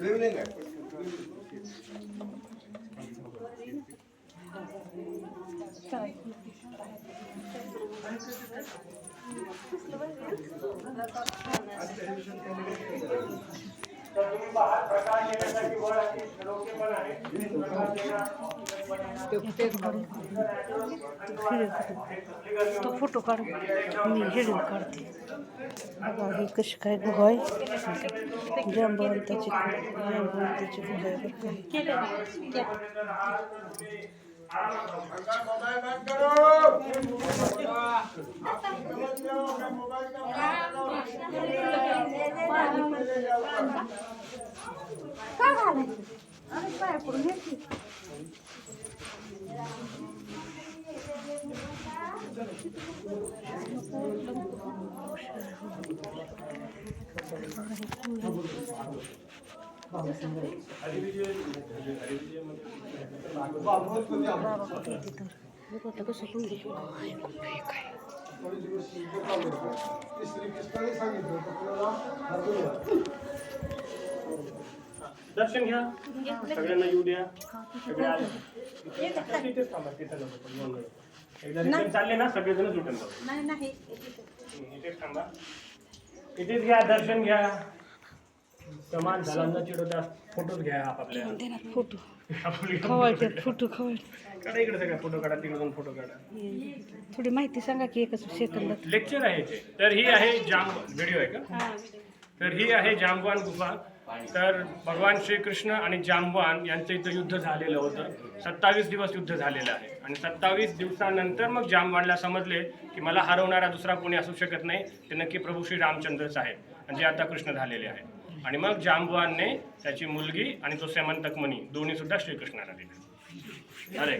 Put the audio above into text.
तो फ़ोटो काढ मी व्हिडिओ काढते बघा ही कशी काय गुहा आहे जांबवंताची जांबवंताची गुहा आहे बरं का ही. मोबाइल बंद करो बघा कसं डोंगर गुहा आहे खूप हे काय श्री कृष्णाने दर्शन घ्या सगळ्यांना येऊ द्या. सगळे आले. तिथेच थांबा, तिथं नको, एकदा रिटर्न चालले ना सगळेजण रिटर्न जाऊ इथेच थांबा. इथेच घ्या दर्शन घ्या. समान झाला चिडवता फोटोज घ्या आपापल्या. देणार फोटो खवळतात फोटो खवळ काढा इकडे सगळ्या फोटो काढा तिकडे दोन फोटो काढा. थोडी माहिती सांगा की एकच सेकंदात. लेक्चर आहे ते. तर ही आहे जाम व्हिडिओ आहे का? तर ही आहे जामवान गुफा. तर भगवान श्रीकृष्ण आणि जामवान यांचं इथं युद्ध झालेलं होतं. सत्तावीस दिवस युद्ध झालेलं आहे. आणि सत्तावीस दिवसानंतर मग जामवानला समजले की मला हरवणारा दुसरा कोणी असू शकत नाही ते नक्की प्रभू श्री रामचंद्रच आहेत जे आता कृष्ण झालेले आहेत. आणि मग जांबवानने त्याची मुलगी आणि तो सेमंतकमणी दोन्ही सुद्धा श्रीकृष्णाला दिले. अरे.